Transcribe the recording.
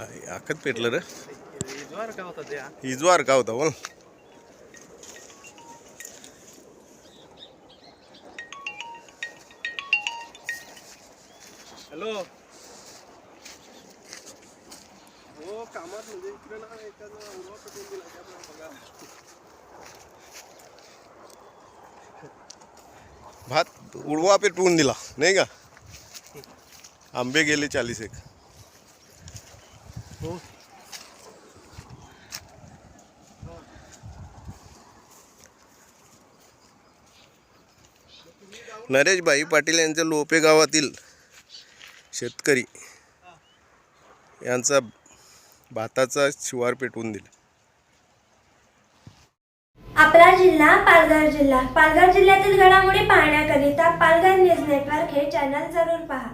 आखत पेटलं रे. ज्वार का होता त्या? इजवार का होता बोल. हॅलो. हो कामात म्हणजे इकडे ना एखादा उडवा पेटवून दिला त्यामुळे बघा. भात उडवा पेटवून दिला नाही का? आंबे गेले चाळीस एक. हो. नरेशभाई पाटील यांच्या लोपे गावातील शेतकरी यांचा भाताचा शिवार पेटवून दिला. आपला जिल्हा पालघर जिल्हा. पालघर जिल्ह्यातील घडामोडी पाहण्याकरिता पालघर न्यूज नेटवर्क हे चॅनल जरूर पहा.